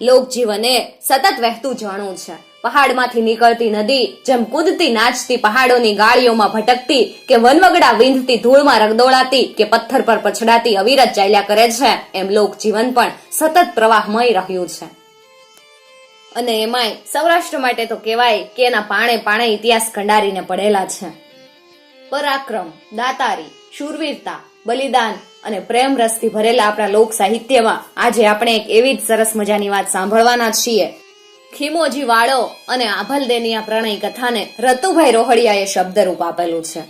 લોકજીવન એ સતત વહેતું જાણવું છે. પહાડમાંથી નીકળતી નદી જેમ કૂદતી નાચતી પહાડોની ગાળીઓમાં ભટકતી કે વનવગડા વિંધતી ધૂળમાં રગદોળાતી કે પથ્થર પર પછડાતી અવિરત ચાલ્યા કરે છે, એમ લોકજીવન પણ સતત પ્રવાહમય રહ્યું છે. અને એમાંય સૌરાષ્ટ્ર માટે તો કહેવાય કે એના પાણે પાણે ઇતિહાસ કંડારીને પડેલા છે. પરાક્રમ, દાતારી, શૂરવીરતા, બલિદાન અને પ્રેમ રસથી ભરેલા આપણા લોક સાહિત્યમાં આજે આપણે એક એવી જ સરસ મજાની વાત સાંભળવાના છીએ. ખીમોજી વાળો અને આભલદેની આ પ્રણય કથાને રતુભાઈ રોહડિયાએ શબ્દરૂપ આપેલું છે.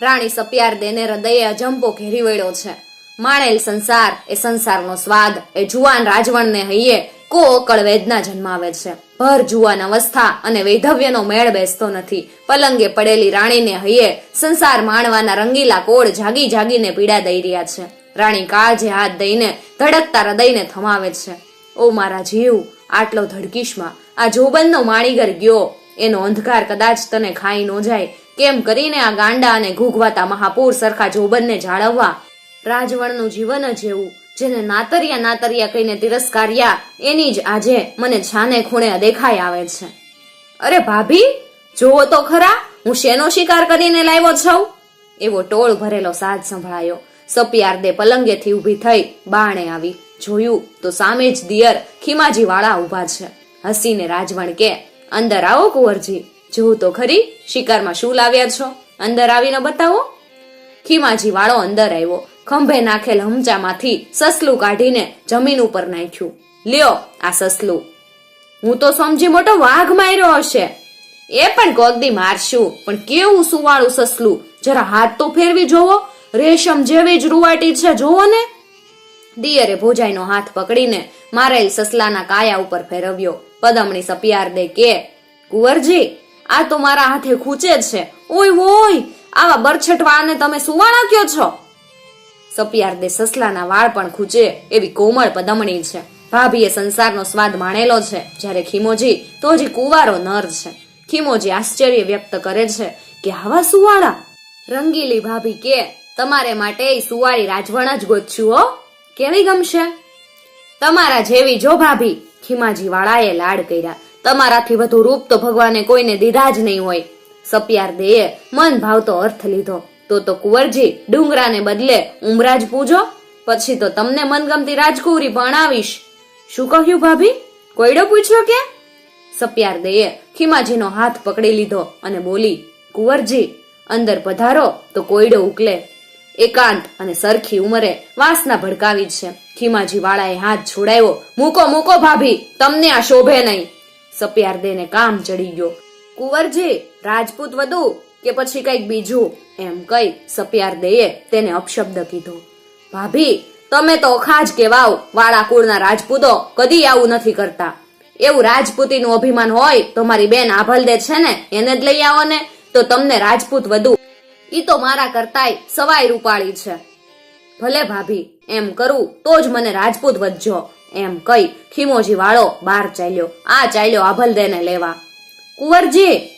રાણી સપિયાર દેને હૃદયે અજંપો ઘેરી વળ્યો છે. માણેલ સંસાર એ સંસારનો સ્વાદ, એ જુવાન રાજવણને હૈયે કો અકળ વેદના જન્માવે છે. ભર જુવાન અવસ્થા અને વૈધવ્યનો મેળ બેસતો નથી. પલંગે પડેલી રાણીને હૈયે સંસાર માણવાના રંગીલા કોળ જાગી જાગીને પીડા દઈ રહ્યા છે. રાણી કાળજે હાથ દઈને ધડકતા હૃદયને થમાવે છે. ઓ મારા જીવ, આટલો ધડકીશમાં આ જોબનનો માણીગર ગયો. એનો અંધકાર કદાચ તને ખાઈ ન જાય. કેમ કરીને આ ગાંડા અને ઘૂઘવાતા મહાપુર સરખા જોબનને જાળવવા? રાજવણનું જીવન જ એવું. જેને નાતરિયા નાતરિયા કહીને તિરસ્કાર્યા એની જ આજે મને છાને ખૂણે દેખાઈ આવે છે. અરે ભાભી, જુઓ તો ખરા, હું શેનો શિકાર કરીને લાવ્યો છું? એવો ટોળ ભરેલો સાજ સંભળાયો. સપિયારદે પલંગેથી ઊભી થઈ બાણે આવી. જોયું તો સામે જ દિયર ખીમાજી વાળા ઊભા છે. હસીને રાજવણ કે, અંદર આવો કુંવરજી જોવું તો ખરી, શિકારમાં શું લાવ્યા છો? અંદર આવીને બતાવો. ખીમાજી વાળો અંદર આવ્યો. ખંભે નાખેલ હમચામાંથી સસલું કાઢીને જમીન ઉપર નાખ્યું. લ્યો આ સસલું. હું તો સમજી મોટો વાઘ માર્યો હશે. એ પણ કોગદી મારશું, પણ કેવું સુવાળું સસલું? જરા હાથ તો ફેરવી જોવો. રેશમ જેવી જ રૂવાટી છે જોવો ને. દિયરે ભોજાઈનો હાથ પકડીને મારેલ સસલાના કાયા ઉપર ફેરવ્યો. પદમણી સપિયાર દે કે, કુંવરજી, આ તો મારા હાથે ખૂચે છે. ઓય ઓય આવા બરછટવાને તમે સુવાળા કયો છો? સપિયાર દે સસલાના વાળ પણ ખૂચે એવી કોમળ પદમણી છે. ભાભીએ સંસારનો સ્વાદ માણેલો છે. જ્યારે ખીમોજી, તો હજી કુંવારો નર છે. ખીમોજી આશ્ચર્ય વ્યક્ત કરે છે કે આવા સુવાળા? રંગીલી ભાભી કે, તમારે માટે સુવાળી રાજવણ જ ગોતશું હો. કેવી ગમશે? તમારા જેવી જો ભાભી ખીમાજી વાળાએ લાડ કર્યા. તમારાથી વધુ રૂપ તો ભગવાને કોઈને દીધા જ નહીં હોય. સપિયાર દેએ મન ભાવતો અર્થ લીધો. તો તો કુંવરજી, ડુંગરાને બદલે ઉમરાજ પૂજો, પછી તો તમને મનગમતી રાજકુંવરી ભણાવીશ શું કહ્યું ભાભી? કોયડો પૂછ્યો કે? સપિયાર દેએ ખીમાજીનો હાથ પકડી લીધો અને બોલી, કુંવરજી, અંદર પધારો તો કોયડો ઉકલે. એકાંત અને સરખી ઉંમરે વાસના ભડકાવી છે. ખીમાજી વાળાએ હાથ છોડાયો, મૂકો મૂકો ભાભી, તમને આ શોભે નહીં. સપિયાર દેને કામ ચડી ગયો. કુંવરજી, રાજપૂત વધુ કે પછી કંઈક બીજું. એમ કઈ સપિયાર દેએ તેને અપશબ્દ કીધો. ભાભી, તમે તો ખાજ કેવાવ વાળા કુળના રાજપૂતો કદી આવું નથી કરતા. એવું રાજપૂતીનું અભિમાન હોય, તો મારી બેન આભલદે છે ને, એને જ લઈ આવો ને, તો તમને રાજપૂત વધુ. ઈ તો મારા કરતાય સવાય રૂપાળી છે. ભલે ભાભી, એમ કરું, તો જ મને રાજપૂત વધજો. એમ કઈ ખીમોજી વાળો બહાર ચાલ્યો. આ ચાલ્યો આભલદેને લેવા. કુંવરજી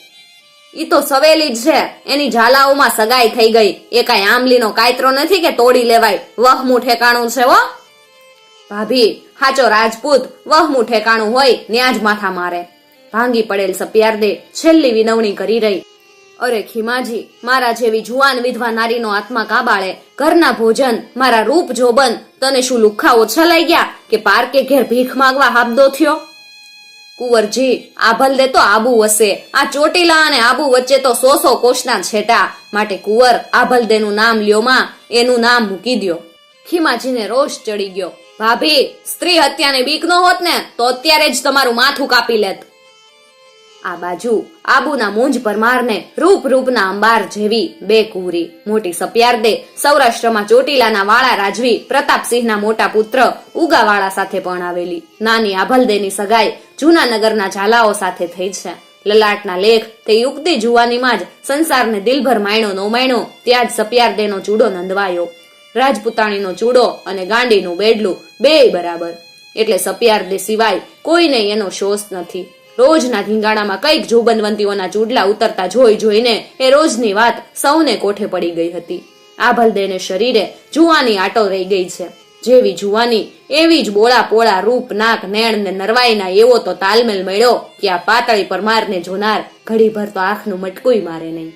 ઈ તો સવેલી જ છે. એની ઝાલાઓમાં સગાઈ થઈ ગઈ. એ કાંઈ આમલીનો કાયતરો નથી કે તોડી લેવાય? વહમું ઠેકાણું છે હો. ભાભી, હાચો રાજપૂત. વહમું ઠેકાણું હોય, ન્યા જ માથા મારે. ભાંગી પડેલ સપિયાર દે છેલ્લી વિનવણી કરી રહી. અરે ખીમાજી, મારા જેવી જુવાન વિધવા નારીનો આત્મા કાબાળે. ઘરના ભોજન, મારા રૂપ જોબન. તને શું લુખ્ખા ઓછા લઈ ગયા? કે પાર્કે ઘેર ભીખ માંગવા હાબદો થયો? કુંવરજી, આભલ દે તો આબુ વસે. આ ચોટીલા અને આબુ વચ્ચે તો સો સો કોષના છેટા માટે કુંવર આભલ દેનું નામ લ્યો માં. એનું નામ મૂકી દ્યો. ખીમાજીને રોષ ચડી ગયો. ભાભી, સ્ત્રી હત્યાને બીક નો હોત ને, તો અત્યારે જ તમારું માથું કાપી લેત. આ બાજુ આબુના મુંજ પરમારને રૂપ રૂપના અંબાર જેવી બે કુંવરી મોટી સપિયાર દે સૌરાષ્ટ્રમાં ચોટીલાના વાળા રાજવી પ્રતાપસિંહના મોટા પુત્ર ઉગાવાળા સાથે પણ આવેલી નાની આભલદેની સગાઈ જૂનાનગરના ઝાલાઓ સાથે થઈ છે. લલાટના લેખ તે યુક્તિ જુવાનીમાં જ સંસારને દિલભર માયણો નો માયણો ત્યાં જ સપિયારદેનો ચૂડો નંદવાયો. રાજપુતાણીનો ચૂડો અને ગાંડીનું બેડલું બેય બરાબર. એટલે સપિયારદે સિવાય કોઈને એનો શોષ નથી. રોજના ધીંગાણામાં કંઈક જોબનવંતીઓના ચૂડલા ઉતરતા જોઈ જોઈને એ રોજની વાત સૌને કોઠે પડી ગઈ હતી. આભલદેને શરીરે જુવાની આટો રહી ગઈ છે. જેવી જુવાની, એવી જ બોળા પોળા રૂપ, નાક, નેણ ને નરવાઈના એવો તો તાલમેલ મળ્યો કે આ પાતળી પરમારને જોનાર ઘડીભર તો આંખનું મટકુઈ મારે નહીં.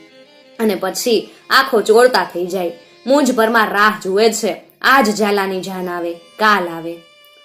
અને પછી આંખો ચોળતા થઈ જાય. મુંજ પરમાર રાહ જુએ છે. આજ ઝાલાની જાન આવે, કાલ આવે.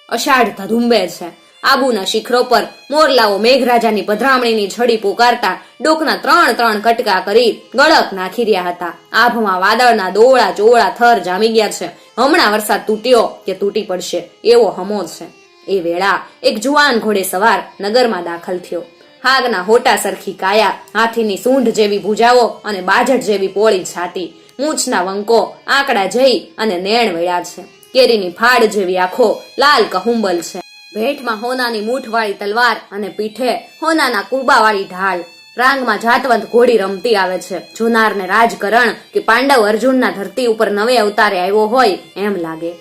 અષાઢ ધધુંબે છે. આબુના શિખરો પર મોરલાઓ મેઘરાજાની પધરામણીની છડી પોકારતા ડોકના ત્રણ ત્રણ કટકા કરી ગળક નાખી રહ્યા હતા. આભમાં વાદળના દોળા ચોળા થર જામી ગયા છે. હમણાં વરસાદ તૂટ્યો કે તૂટી પડશે એવો હમો છે. એ વેળા એક જુવાન ઘોડે સવાર નગરમાં દાખલ થયો. હાગના હોટા સરખી કાયા, હાથીની સૂંઢ જેવી ભૂજાઓ અને બાજટ જેવી પોળી છાતી, મૂછના વંકો, આંકડા જઈ અને નેણ વળ્યા છે. કેરીની ફાડ જેવી આંખો લાલ કહુંબલ છે. ભેટમાં હોનાની મૂઠવાળી તલવાર અને પીઠે હોનાના કુબાવાળી ઢાળ રાંગમાં જાતવંત ઘોડી રમતી આવે છે. જોનારને રાજકરણ કે પાંડવ અર્જુનના ધરતી ઉપર નવે અવતારે આવ્યો હોય એમ લાગે.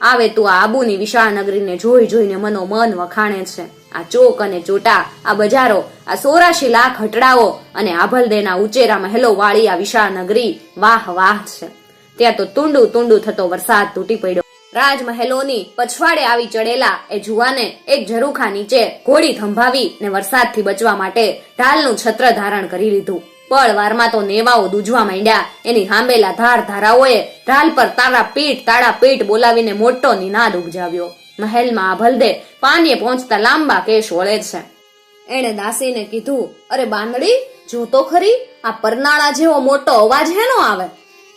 આવે તું આ આબુની વિશાળ નગરીને જોઈ જોઈને મનો મન વખાણે છે. આ ચોક અને ચોટા, આ બજારો, આ સોરાશી લાખ હટડાઓ અને આભલદેના ઉચેરા મહેલો વાળી આ વિશાળ નગરી વાહ વાહ છે. ત્યાં તો તુંડુ તુંડુ થતો વરસાદ તૂટી પડ્યો. રાજમહેલોની પછવાડે આવી ચડેલા એ જુવાને એક ઝરૂખા નીચે ઘોડી થંભાવી ને વરસાદથી બચવા માટે ઢાલનું છત્ર ધારણ કરી લીધું. પળ વારમાં તો નેવાઓ દૂજવા માંડ્યા. એની હાંબેલા ધાર ધારાઓએ ઢાલ પર તારા પીઠ તાળા પીઠ બોલાવીને મોટો નિનાદ ઉપજાવ્યો. મહેલમાં આભલદે પાનીએ પહોંચતા લાંબા કેશ વળે છે. એણે દાસીને કીધું, અરે બાંદડી જો તો ખરી? આ પરનાળા જેવો મોટો અવાજ હેનો આવે?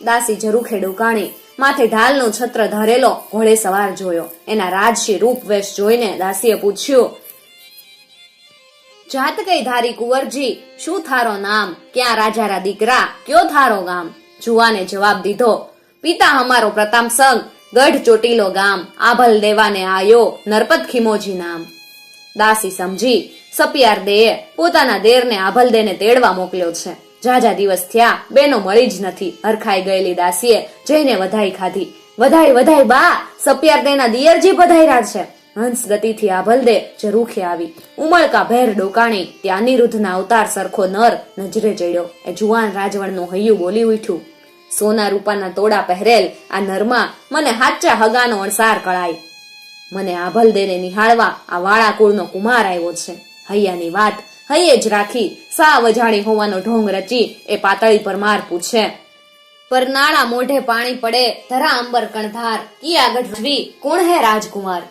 દાસી જરૂખે ડુકાણી માથે ઢાલનું છત્ર ધરેલો ઘોડે સવાર જોયો. એના રાજસી રૂપવેશ જોઈને દાસીએ પૂછ્યું, જાત કઈ ધારી કુંવરજી? શું થારો નામ? ક્યાં રાજારા દીકરા? કયો થારો ગામ? જુવાને જવાબ દીધો, પિતા અમારો પ્રતાપ સંગ, ગઢ ચોટીલો ગામ, આભલ દેવાને આયો નરપત ખીમોજી નામ. દાસી સમજી, સપિયાર દેએ પોતાના દેરને આભલદેને તેડવા મોકલ્યો છે. જાજા દિવસ થયા. બેનો મળી જ નથી. હરખાઈ ગયેલી દાસીએ જઈને વધાઈ ખાધી. વધાઈ વધાઈ બા! સપિયાર તેના દિયરજી પધાર્યા છે. હંસ ગતિથી આભલદે જે રૂખે આવી. ઉમળકા ભેર ડોકાણી ત્યાં અનિરુદ્ધના અવતાર સરખો નર નજરે ચડ્યો. એ જુવાન રાજવણનું હૈયું બોલી ઉઠ્યું. સોના રૂપાના તોડા પહેરેલ આ નરમાં મને હાચા હગાનો અણસાર કળાય. મને આભલદેને નિહાળવા આ વાળા કુળનો કુમાર આવ્યો છે. હૈયાની વાત હૈયે જ રાખી. સાવ અજાણી હોવાનો ઢોંગ રચી એ પાતળી પર માર પૂછે. પરનાળા મોઢે પાણી પડે, ધરા અંબર કણધાર, કિયા ગઢવી, કોણ હે રાજકુમાર?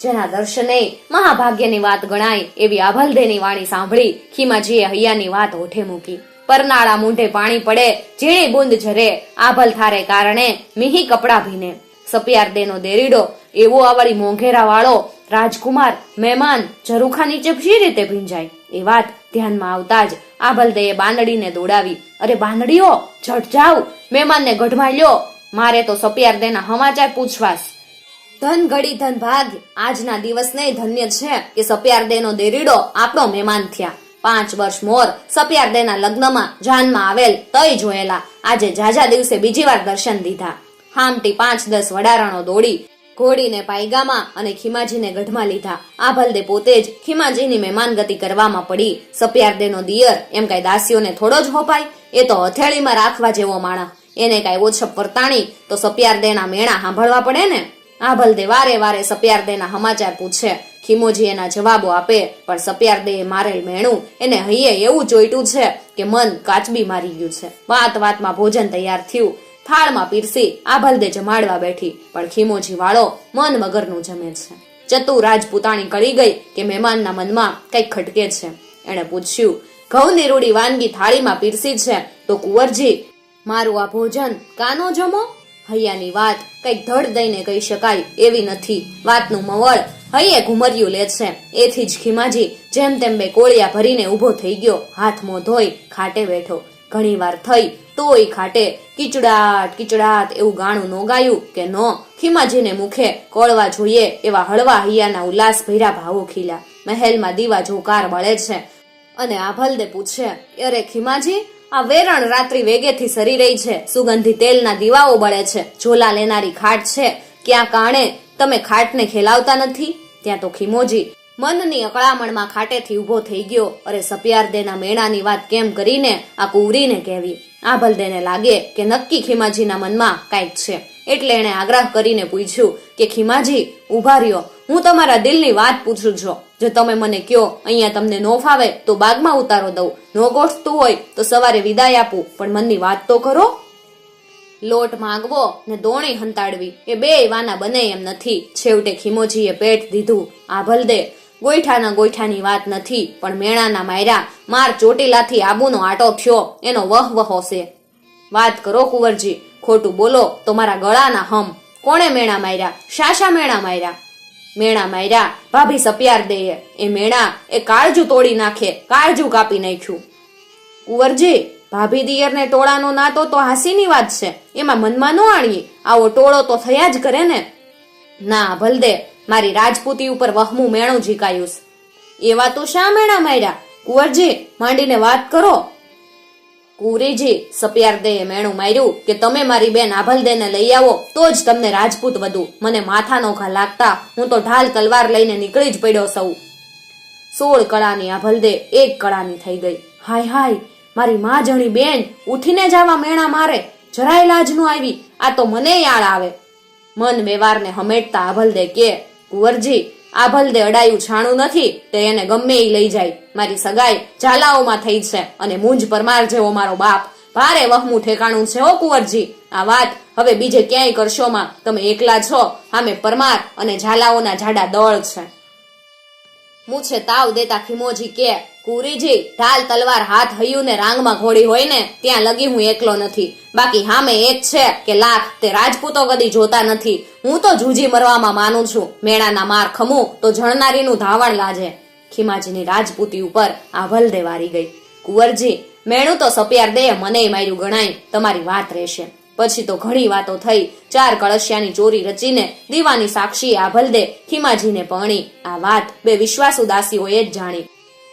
જેના દર્શને મહાભાગ્યની વાત ગણાય એવી આભલદેની વાણી સાંભળી ખીમાજીએ હૈયાની વાત ઓઠે મૂકી. પરનાળા મૂંઢે પાણી પડે, ઝીણી બુંદ ઝરે, આભલ થારે કારણે મિહી કપડા ભીને. સપિયાર દેનો દેરીડો, એવો આવડી મોંઘેરા વાળો રાજકુમાર, મહેમાન ઝરૂખા નીચે શી રીતે ભીંજાય? એ વાત ધ્યાનમાં આવતા જ આભલદેએ બાંદડીને દોડાવી. અરે બાંદડીઓ ઝટ જાવ. મહેમાનને ગઢમાં લ્યો. મારે તો સપિયાર દેના પૂછવાસ. ધન ઘડી ધન ભાગ. આજના દિવસને ધન્ય છે કે સપિયાર દેનો દેરીડો આપણો મહેમાન થયા. પાંચ વર્ષ મોર સપિયાર દેના લગ્નમાં જાનમાં આવેલ તય જોયેલા. આજે જાજા દિવસે બીજી વાર દર્શન દીધા. હામટી પાંચ દસ વડારણો દોડી ઘોડીને પાયગામાં અને ખીમાજીને ગઢમાં લીધા. આ ભલદે પોતે જ ખીમાજીની મહેમાનગતિ કરવામાં પડી. સપિયારદેનો દિયર એમ કઈ દાસીઓને થોડો જ હોપાય એ તો હથેળીમાં રાખવા જેવો માણસ એને કાંઈ ઓછપ વર્તાણી તો સપિયારદેના મેણા સાંભળવા પડે ને? આ ભલદે વારે વારે સપિયારદેના સમાચાર પૂછે. ખીમોજી એના જવાબો આપે, પણ સપિયારદેએ મારેલ મેણું એને હૈયે એવું ચોઈટું છે કે મન કાચબી મારી ગયું છે. વાત વાતમાં ભોજન તૈયાર થયું. થાળમાં પીરસી આભલદે જમાડવા બેઠી. પણ ખીમોજી વાળો મન વગરનું જમે છે. ચતુ રાજપૂતાણી કળી ગઈ કે મહેમાનના મનમાં કંઈક ખટકે છે. એણે પૂછ્યું, ઘઉંની રૂડી વાનગી થાળીમાં પીરસી છે તો કુંવરજી, મારું આ ભોજન કાનો જમો? હૈયાની વાત કંઈક ધડ દઈને કહી શકાય એવી નથી. વાતનું મવળ હૈયે ઘુમરિયું લે છે. એથી જ ખીમાજી જેમ તેમ બે કોળિયા ભરીને ઊભો થઈ ગયો હાથ મોં ધોઈ ખાટે બેઠો. ઘણી વાર થઈ તોય ખાટે કિચડાટ, કીચડાટ એવું ગાણું નો ગાયું કે નો. ખીમાજીને મુખે કોળવા જોઈએ એવા હળવા હૈયાના ઉલ્લાસ ભૈરા ભાવો ખીલ્યા. મહેલમાં દીવા જોકાર બળે છે. અને આભલદે પૂછે, અરે ખીમાજી, આ વેરણ રાત્રિ વેગેથી સરી રહી છે. સુગંધી તેલના દીવાઓ બળે છે. ઝોલા લેનારી ખાટ છે. ક્યાં કાણે તમે ખાટને ખેલાવતા નથી? ત્યાં તો ખીમોજી મનની અકળામણમાં ખાટેથી ઊભો થઈ ગયો. અરે સપિયારદેના મેણાની વાત કેમ કરીને આ કુવરીને કહેવી? આ ભલદેને લાગે કે નક્કી ખીમાજીના મનમાં કાંઈક છે. એટલે એણે આગ્રહ કરીને પૂછ્યું કે, ખીમાજી ઊભા રહ્યો. હું તમારા દિલની વાત પૂછું છું. જો તમે મને કયો, અહીંયા તમને નો ફાવે તો બાગમાં ઉતારો દઉં. નો ગોઠતું હોય તો સવારે વિદાય આપું. પણ મનની વાત તો કરો. લોટ માંગવો ને દોણી હંતાડવી એ બે વાના બને એમ નથી. છેવટે ખીમોજીએ પેટ દીધું. આ ભલદે ગોઈઠાના ગોઈઠાની વાત નથી, પણ મેણાના માયરા માર ચોટીલાથી આબુનો આટો થયો, એનો વહ વહો છે વાત કરો કુંવરજી, ખોટું બોલો તો મારા ગળાના હમ. કોણે મેણા માર્યા? શાશા મેણા માર્યા? મેણા માર્યા, ભાભી સપિયાર દે એ મેણા એ કાળજુ તોડી નાખે, કાળજુ કાપી નાખ્યું. કુંવરજી, ભાભી દિયરને ટોળાનો નાતો તો હાસીની વાત છે. એમાં મનમાં ન આણીએ. આવો ટોળો તો થયા જ કરે ને. ના, ભલદે મારી રાજપૂતી ઉપર વહમું મેણું ઝીકાયું એવા તો શા મેણા માર્યા? કુંવરજી, માંડીને વાત કરો. કુંવરીજી, સપિયારદેએ મેણું માર્યું કે તમે મારી બેન આભલદેને લઈ આવો, તો જ તમને રાજપૂત વધુ. મને માથાનો ઘા લાગતા હું તો ઢાલ તલવાર લઈને નીકળી જ પડ્યો સૌ. સોળ કળાની આભલદે એક કળાની થઈ ગઈ. હાય હાય, મારી મા જણી બેન ઉઠીને જવા મેણા મારે. જરાય લાજનું આવી. આ તો મને યાળ આવે. મન વ્યવહારને હમેટતા આભલદે કે કુંવરજી આ ભલદે અડાયું છાણું નથી, તે એને ગમે એ લઈ જાય. મારી સગાઈ ઝાલાઓમાં થઈ છે અને મૂંજ પરમાર જેવો મારો બાપ. ભારે વહમું ઠેકાણું છે હો કુંવરજી. આ વાત હવે બીજે ક્યાંય કરશોમાં તમે એકલા છો. સામે પરમાર અને ઝાલાઓના જાડા દળ છે. મૂછે તાવ દેતા ખીમોજી કે, કુરીજી, ઢાલ તલવાર હાથ હૈયું ને રાંગમાં ઘોડી હોય ને ત્યાં લગી હું એકલો નથી. બાકી હામે એક છે કે લાખ, તે રાજપૂતો કદી જોતા નથી. હું તો જૂજી મરવામાં માનું છું. મેળાના માર ખમું તો જણનારીનું ધાવણ લાજે. ખીમાજીની રાજપૂતી ઉપર આ વારી ગઈ. કુંવરજી, મેણું તો સપિયાર દે મને માર્યું ગણાય. તમારી વાત રહેશે. પછી તો ઘણી વાતો થઈ. ચાર કળશિયાની ચોરી રચીને દીવાની સાક્ષી આ ભલદે ખીમાજીને પરણી. આ વાત બે વિશ્વાસુ દાસીઓએ જ જાણી.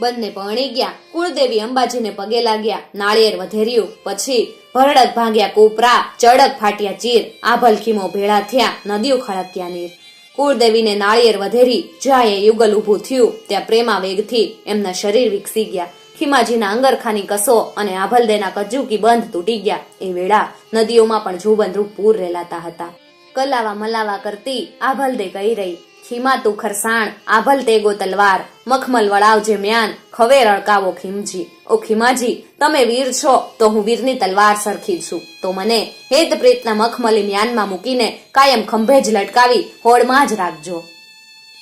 બંને પરણી ગયા. કુળદેવી અંબાજીને પગે લાગ્યા. નાળિયેર વધેર્યું. પછી ભરડક ભાગ્યા કોપરા, ચડક ફાટ્યા ચીર, આભલ ખીમો ભેળા થયા, નદીઓ ખળક્યા નીર. કુળદેવીને નાળિયેર વધેરી, જ્યાં એ યુગલ ઊભું થયું, ત્યાં પ્રેમા વેગથી એમના શરીર વિકસી ગયા. ખીમાજીના અંગરખાની કસો અને આભલદેના કજુકી બંધ તૂટી ગયા. એ વેળા નદીઓમાં પણ જુબંધરૂપ પૂર રેલાતા હતા. કલાવા મલાવા કરતી આભલદે કહી રહી, ખીમા તું ખરસાણ, આભલ તેગો તલવાર, મખમલ વળાવજે મ્યાન, ખવે રળકાવો ખીમજી. ઓ ખીમાજી, તમે વીર છો, તો હું વીરની તલવાર સરખી છું. તો મને હેત પ્રીતના મખમલી મ્યાનમાં મૂકીને કાયમ ખંભે જ લટકાવી હોડમાં જ રાખજો.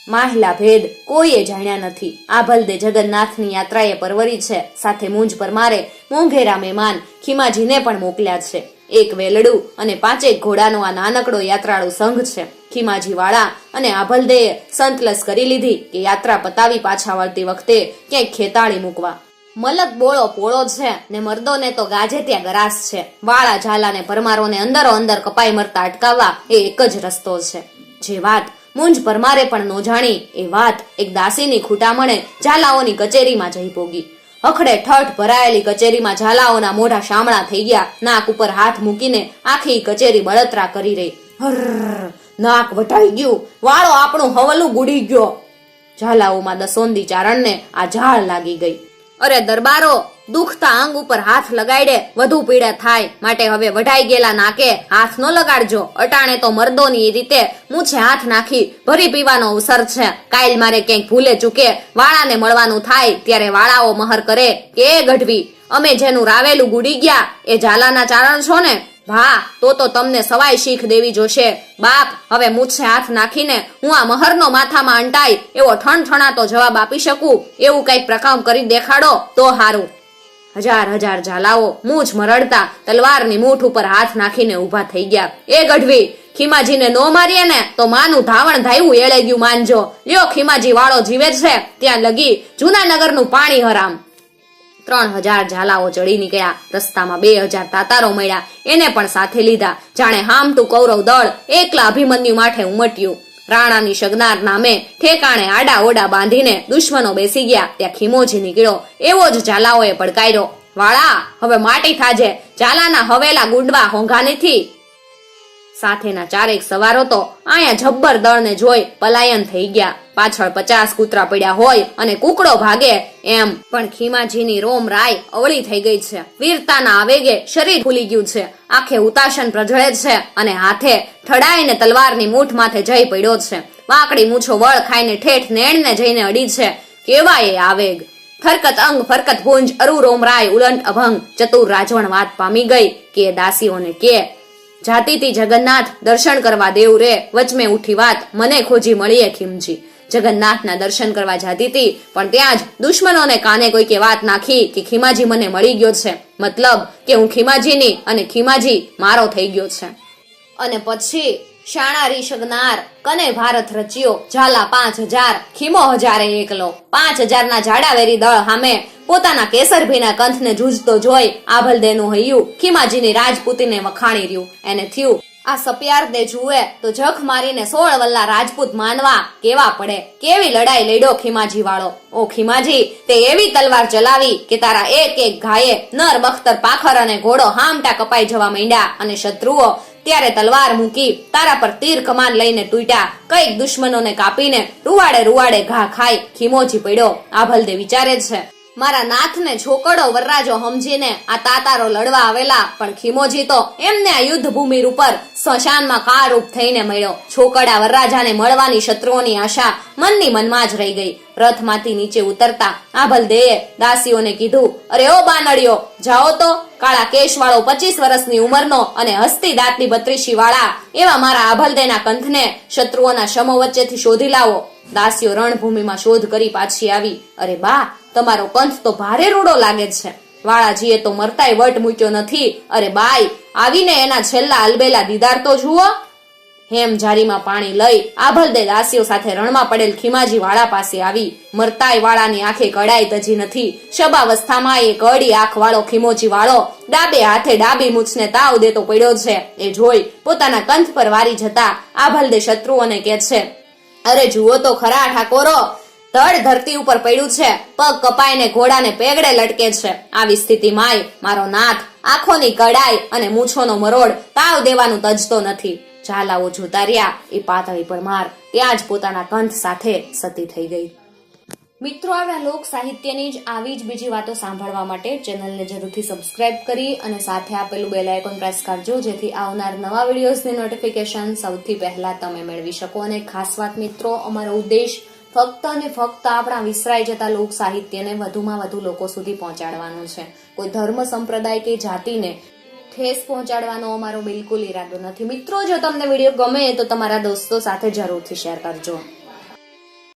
માહિલા ભેદ કોઈએ જાણ્યા નથી. આ ભલદે જગન્નાથની યાત્રાએ પરવરી છે. સાથે મૂંજ પરમારે મોંઘેરા મહેમાન ખીમાજીને પણ મોકલ્યા છે. એક વેલડું અને પાંચેક ઘોડાનો આ નાનકડો યાત્રાળુ સંઘ છે. ખીમાજી વાળા અને આભલદેએ સંતલસ કરી લીધી કે યાત્રા પતાવી પાછા વળતી વખતે ક્યાંય ખેતાળી મૂકવા. મલક બોળો પોળો છે ને મર્દોને તો ગાજે ત્યાં ગરાસ છે. વાળા ઝાલા ને પરમારોને અંદરો અંદર કપાઈ મરતા અટકાવવા એ એક જ રસ્તો છે. જે વાત મુંજ પરમારે પણ નો જાણી એ વાત. એક દાસીની ખૂટામણે ઝાલાઓની કચેરીમાં જઈ પોગી. અખડે ઠઠ ભરાયેલી કચેરીમાં ઝાલાઓના મોઢા શામળા થઈ ગયા. નાક ઉપર હાથ મૂકીને આખી કચેરી બળતરા કરી રહી. હર્ર નાક વટાઈ ગયું. વાળો આપણું હવલું ગુડી ગયો. ઝાલાઓમાં દસોંદી ચારણને આ ઝાળ લાગી ગઈ. અરે દરબારો દુખતા અંગ ઉપર હાથ લગાડે, વધુ પીડા થાય. માટે હવે વઢાઈ ગયેલા નાકે હાથ ન લગાડજો. અટાણે તો મર્દોની રીતે મૂછે હાથ નાખી ભરી પીવાનો અવસર છે. કાયલ મારે ક્યાંક ભૂલે ચૂકે, વાળાને મળવાનું થાય ત્યારે વાળાઓ મહર કરે કે એ ગઢવી? અમે જેનું રાવેલું ગુડી ગયા, એ ઝાલાના ચારણ છો ને? ભા, તો તો તમને સવાય શીખ દેવી જોશે. બાપ, હવે મૂછે હાથ નાખીને હું આ મહરનો માથામાં અંટાય એવો ઠણઠણાતો જવાબ આપી શકું? એવું કંઈક પ્રકામ કરી દેખાડો, તો હારું. હજાર હજાર ઝાલાઓ મૂછ મરડતા તલવારની મૂઠ ઉપર હાથ નાખીને ઊભા થઈ ગયા. એ ગઢવી, ખીમાજીને નો મારીએ ને તો માનું ધાવણ ધાયું એળે ગયું માનજો લ્યો, ખીમાજી, વાળો જીવે છે. ત્યાં લગી જૂનાનગરનું પાણી હરામ. ત્રણ હજાર ઝાલાઓ ચડી નીકળ્યા. રસ્તામાં બે હજાર તાતારો મળ્યા. એને પણ સાથે લીધા. જાણે હામટું કૌરવ દળ એકલા અભિમન્યુ માઠે ઉમટ્યું. રાણાની શગનાર નામે ઠેકાણે આડા ઓડા બાંધીને દુશ્મનો બેસી ગયા. ત્યાં ખીમોજી નીકળ્યો. એવો જ ઝાલાઓએ પડકાર્યો વાળા, હવે માટી થાજે. ઝાલાના હવેલા ગુંડવા હોંઘાનીથી સાથેના ચારેક સવારો તો આયા જબ્બર દળને જોઈ પલાયન થઈ ગયા. પાછળ પચાસ કૂતરા પડ્યા હોય અને કુકડો ભાગે, એમ. પણ ખીમાજીની રોમ રાય અવળી થઈ ગઈ છે. વીરતાના આવેગે શરીર ફૂલી ગયું છે. આંખે ઉતાશન પ્રજળે છે અને હાથે ઠડાઈને તલવારની મૂઠ માથે જઈ પડ્યો છે. વાંકડી મૂછો વળ ખાઈને ઠેઠ નેણને જઈને અડી છે. કેવા એ આવેગ? ફરકત અંગ, ફરકત ભુંજ અરુ રોમરાય ઉલંટ અભંગ, ચતુર રાજવણ વાત પામી ગઈ કે દાસીઓને કે, જાતિથી જગન્નાથ દર્શન કરવા દેવ રે, વચમે ઉઠી વાત, મને ખોજી મળીએ ખીમજી. જગન્નાથના દર્શન કરવા જાતી હતી, પણ ત્યાં જ દુશ્મનોને કાને કોઈકે વાત નાખી કે ખીમાજી મને મળી ગયો છે. મતલબ કે હું ખીમાજીની અને ખીમાજી મારો થઈ ગયો છે. અને પછી શાણા રીશગનાર કને ભારત રચ્યો? ઝાલા પાંચ હજાર, ખીમો હજારે એકલો. પાંચ હજારના ઝાડાવેરી દળ સામે પોતાના કેસરભીના કંથને જૂજતો જોઈ આભલદેનું હૈયું ખીમાજીની રાજપૂતીને વખાણી રહ્યું. એને થયું આ સપિયાર જુએ તો જખ મારીને સોળ વલ્લા રાજપૂત માનવા કેવા પડે? કેવી લડાઈ લડ્યો ખીમાજી વાળો ઓ ખીમાજી, તે એવી તલવાર ચલાવી કે તારા એક એક ઘાયે નર બખ્તર પાખર અને ઘોડો હામટા કપાઈ જવા માંડ્યા અને શત્રુઓ ત્યારે તલવાર મૂકી તારા પર તીર કમાન લઈને તૂટ્યા. કંઈક દુશ્મનોને કાપીને રૂવાડે રૂવાડે ઘા ખાઈ ખીમોજી પડ્યો. આભલદે વિચારે છે. મારા નાથને છોકડો વરરાજો સમજીને આ તાતારો લડવા આવેલા, પણ ખીમોજી તો એમને આ યુદ્ધ ભૂમિ ઉપર સ્મશાનમાં કાળરૂપ થઈને મળ્યો. છોકડા વરરાજાને મળવાની શત્રુઓની આશા મનની મનમાં જ રહી ગઈ. રથમાંથી નીચે ઉતરતા આભલદેએ દાસીઓને કીધું, અરે ઓ બાનડીઓ જાઓ તો, કાળા કેશવાળો પચીસ વર્ષની ઉંમરનો અને હસ્તી દાંતની બત્રીસી વાળા એવા મારા આભલદેના કંથને શત્રુઓના શમો વચ્ચેથી શોધી લાવો. દાસીઓ રણભૂમિમાં શોધ કરી પાછી આવી. અરે બા, તમારો પંથ તો ભારે રૂડો લાગે છે. વાળાજીએ તો મરતાય વટ મૂક્યો નથી. અરે બાઈ, આવીને એના છેલ્લા અલબેલા દીદાર તો જુઓ. હેમ જારીમાં પાણી લઈ આભલદે દાસીઓ સાથે રણમાં પડેલ ખીમાજી વાળા પાસે આવી. મરતાય વાળાની આંખે કડાઈ તજી નથી. શબાવસ્થામાં એ કડી આંખ વાળો ખીમોજી વાળો ડાબે હાથે ડાબી મૂછને તાવ દેતો પડ્યો છે. એ જોઈ પોતાના કંથ પર વારી જતા આભલદે શત્રુઓને કે છે અરે જુઓ તો ખરા ઠાકોરો તળ ધરતી ઉપર પડ્યું છે, પગ કપાઈને ઘોડાને પેગડે લટકે છે. આવી સ્થિતિમાંય મારો નાથ, આંખોની કડાઈ અને મૂછોનો મરોડ તાવ દેવાનું તજતો નથી. ઝાલાઓ જોતા રહ્યા, એ પાતળી પરમાર ત્યાં જ પોતાના કંઠ સાથે સતી થઈ ગઈ. મિત્રો આપણા લોક સાહિત્યની જ આવી જ બીજી વાતો સાંભળવા માટે ચેનલને જરૂરથી સબસ્ક્રાઇબ કરી અને સાથે આપેલું બેલ આઇકોન પ્રેસ કરજો, જેથી આવનાર નવા વિડીયોઝની નોટિફિકેશન સૌથી પહેલા તમે મેળવી શકો. અને ખાસ વાત મિત્રો, અમારો ઉદ્દેશ ફક્ત અને ફક્ત આપણા વિસરાઈ જતા લોક સાહિત્યને વધુમાં વધુ લોકો સુધી પહોંચાડવાનો છે. કોઈ ધર્મ, સંપ્રદાય કે જાતિને ઠેસ પહોંચાડવાનો અમારો બિલકુલ ઈરાદો નથી. મિત્રો, જો તમને વીડિયો ગમે તો તમારા દોસ્તો સાથે જરૂરથી શેર કરજો.